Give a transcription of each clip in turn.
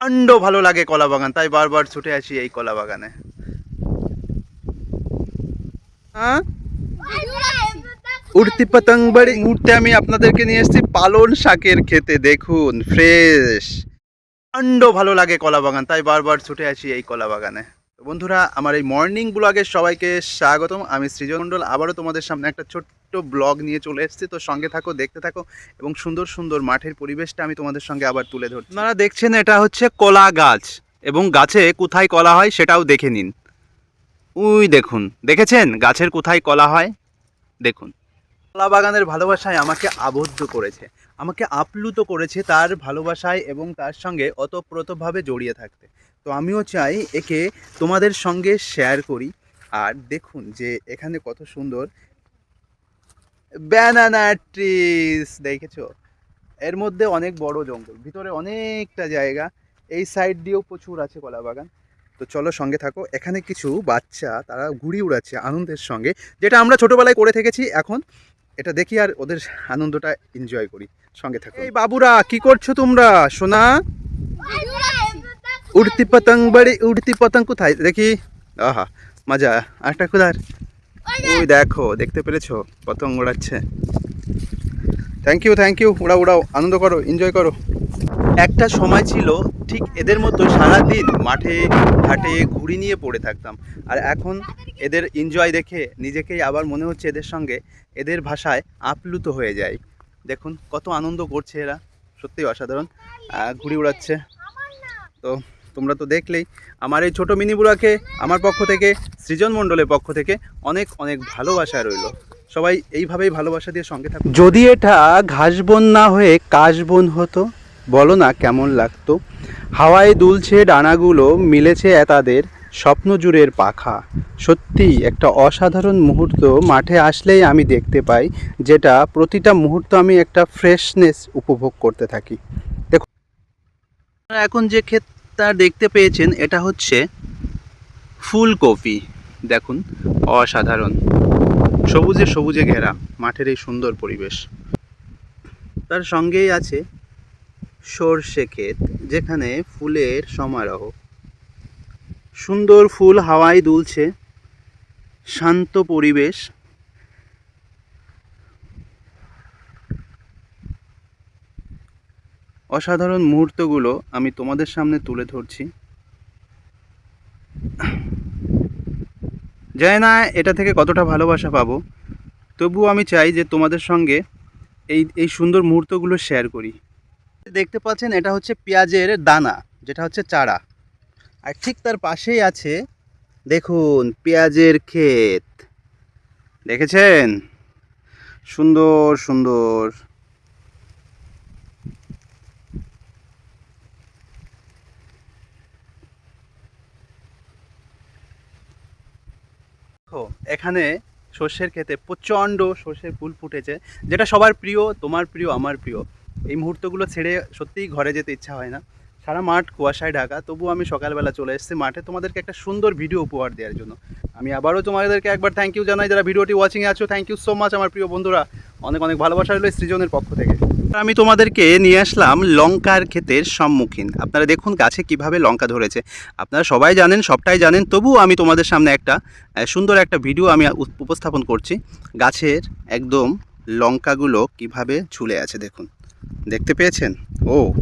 প্রচণ্ড ভালো লাগে কলা বাগান। তাই বারবার ছুটে আসি এই কলা বাগানে। হ্যাঁ উড়তি পতঙ্গ বাড়ি মুহূর্তে আমি আপনাদেরকে নিয়ে এসেছি পালন শাকের খেতে, দেখুন, ফ্রেশ। প্রচণ্ড ভালো লাগে কলা বাগান, তাই বারবার ছুটে আসি এই কলা বাগানে। বন্ধুরা, আমার এই মর্নিং ব্লগে সবাইকে স্বাগতম। আমি সৃজন মণ্ডল, আবারও তোমাদের সামনে একটা ছোট্ট ব্লগ নিয়ে চলে এসেছি। তো সঙ্গে থাকো, দেখতে থাকো এবং সুন্দর সুন্দর মাঠের পরিবেশটা আমি তোমাদের সঙ্গে আবার তুলে ধরছি। আপনারা দেখছেন এটা হচ্ছে কলা গাছ এবং গাছে কোথায় কলা হয় সেটাও দেখে নিন। উই, দেখুন। দেখেছেন গাছের কোথায় কলা হয়? দেখুন। কলা বাগানের ভালোবাসায় আমাকে আবদ্ধ করেছে, আমাকে আপ্লুত করেছে তার ভালোবাসায় এবং তার সঙ্গে অতপ্রতভাবে জড়িয়ে থাকতে। তো আমিও চাই একে তোমাদের সঙ্গে শেয়ার করি। আর দেখুন যে এখানে কত সুন্দর ব্যানানা ট্রিস দেখেছ? এর মধ্যে অনেক বড় জঙ্গল, ভিতরে অনেকটা জায়গা। এই সাইড দিয়েও প্রচুর আছে কলা বাগান তো চলো সঙ্গে থাকো। এখানে কিছু বাচ্চা, তারা ঘুড়ি উড়াচ্ছে আনন্দের সঙ্গে, যেটা আমরা ছোটোবেলায় করে থেকেছি। এখন এটা দেখি আর ওদের আনন্দটা এনজয় করি। সঙ্গে থাকো। এই বাবুরা, কি করছ তোমরা? সোনা? উড়তি পতঙ্গ, বাড়ি, উড়তি পতঙ্গ কোথায়? দেখি। আহা, মজা। আরেকটা কোথার ওই দেখো দেখতে পেরেছ? পতঙ্গ উড়াচ্ছে থ্যাংক ইউ থ্যাংক ইউ উড়াও উড়াও আনন্দ করো এনজয় করো। একটা সময় ছিল ঠিক এদের মতো সারাদিন মাঠে ঘাটে ঘুড়ি নিয়ে পড়ে থাকতাম। আর এখন এদের এনজয় দেখে নিজেকেই আবার মনে হচ্ছে এদের সঙ্গে এদের ভাষায় আপ্লুত হয়ে যায়। দেখুন কত আনন্দ করছে এরা। সত্যি অসাধারণ। ঘুড়ি উড়াচ্ছে। তো তোমরা তো দেখলেই আমার এই ছোটো মিনিবুড়াকে আমার পক্ষ থেকে, সৃজন মণ্ডলের পক্ষ থেকে অনেক অনেক ভালোবাসা রইল। সবাই এইভাবেই ভালোবাসা দিয়ে সঙ্গে থাকুন। যদি এটা ঘাসবন না হয়ে কাশবন হতো, বলো না কেমন লাগতো? হাওয়ায় দুলছে ডানাগুলো, মিলেছে তাদের স্বপ্নজুড়ের পাখা। সত্যি একটা অসাধারণ মুহূর্ত মাঠে আসলেই আমি দেখতে পাই, যেটা প্রতিটা মুহূর্ত আমি একটা ফ্রেশনেস উপভোগ করতে থাকি। আপনারা এখন যে ক্ষেতটা দেখতে পেয়েছেন, এটা হচ্ছে ফুলকপি। দেখুন, অসাধারণ। সবুজে সবুজে ঘেরা মাঠের এই সুন্দর পরিবেশ। তার সঙ্গেই আছে সর্ষে ক্ষেত, যেখানে ফুলের সমারোহ। সুন্দর ফুল হাওয়ায় দুলছে, শান্ত পরিবেশ। অসাধারণ মুহূর্তগুলো আমি তোমাদের সামনে তুলে ধরছি। জানি না, এটা থেকে কতটা ভালোবাসা পাবো? তবুও আমি চাই যে তোমাদের সঙ্গে এই এই সুন্দর মুহূর্তগুলো শেয়ার করি। দেখতে পাচ্ছেন, এটা হচ্ছে পেঁয়াজের দানা, যেটা হচ্ছে চারা। আর ঠিক তার পাশেই আছে, দেখুন, পেঁয়াজের ক্ষেত। দেখেছেন? সুন্দর সুন্দর দেখো এখানে সর্ষের ক্ষেতে প্রচণ্ড সর্ষের ফুল ফুটেছে, যেটা সবার প্রিয়, তোমার প্রিয়, আমার প্রিয়। এই মুহূর্তগুলো ছেড়ে সত্যিই ঘরে যেতে ইচ্ছা হয় না। সারা মাঠ কুয়াশায় ঢাকা তবু আমি সকালবেলা চলে এসেছি মাঠে তোমাদেরকে একটা সুন্দর ভিডিও উপহার দেওয়ার জন্য। আমি আবারও তোমাদেরকে একবার থ্যাংক ইউ জানাই, যারা ভিডিওটি ওয়াচিংয়ে আছো থ্যাংক ইউ সো মাচ আমার প্রিয় বন্ধুরা। অনেক অনেক ভালোবাসা রইল সৃজনের পক্ষ থেকে। আমি তোমাদেরকে নিয়ে আসলাম লঙ্কার ক্ষেতের সম্মুখীন। আপনারা দেখুন গাছে কীভাবে লঙ্কা ধরেছে। আপনারা সবাই জানেন, সবটাই জানেন, তবুও আমি তোমাদের সামনে একটা সুন্দর একটা ভিডিও আমি উপ- উপস্থাপন করছি। গাছের একদম লঙ্কাগুলো কীভাবে ঝুলে আছে দেখুন। দেখতে পেয়েছেন? ও।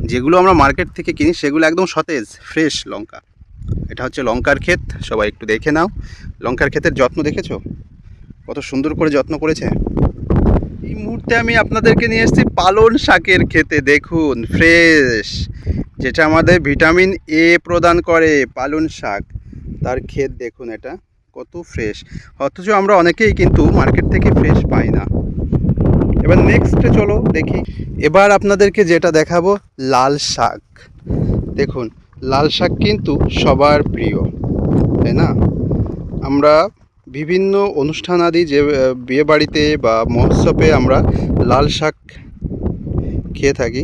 যেগুলো আমরা মার্কেট থেকে কিনি, সেগুলো একদম সতেজ, ফ্রেশ লঙ্কা। এটা হচ্ছে লঙ্কার ক্ষেত, সবাই একটু দেখে নাও। লঙ্কার ক্ষেতের যত্ন দেখেছ? কত সুন্দর করে যত্ন করেছে। এই মুহূর্তে আমি আপনাদেরকে নিয়ে এসেছি পালন শাকের খেতে দেখুন ফ্রেশ যেটা আমাদের ভিটামিন এ প্রদান করে পালন শাক। তার ক্ষেত দেখুন এটা, কত ফ্রেশ অথচ আমরা অনেকেই কিন্তু মার্কেট থেকে ফ্রেশ পাই না। এবার নেক্সটে চলো দেখি। এবার আপনাদেরকে যেটা দেখাবো, লাল শাক। দেখুন, লাল শাক কিন্তু সবার প্রিয়, তাই না? আমরা বিভিন্ন অনুষ্ঠান আদি যে বিয়ে বাড়িতে বা মহোৎসবে আমরা লাল শাক খেয়ে থাকি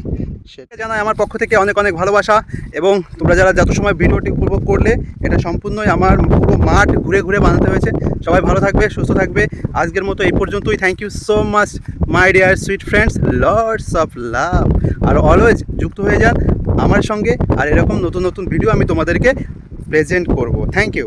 সেটা জানাই আমার পক্ষ থেকে অনেক অনেক ভালোবাসা এবং তোমরা যারা যত সময় ভিডিওটি উপভোগ করলে, এটা সম্পূর্ণই আমার পুরো মাঠ ঘুরে ঘুরে বানাতে হয়েছে। সবাই ভালো থাকবে, সুস্থ থাকবে। আজকের মতো এই পর্যন্তই। Thank you so much my dear sweet friends lords of love R always যুক্ত হয়ে যান আমার সঙ্গে, আর এরকম নতুন নতুন ভিডিও আমি তোমাদেরকে প্রেজেন্ট করব। Thank you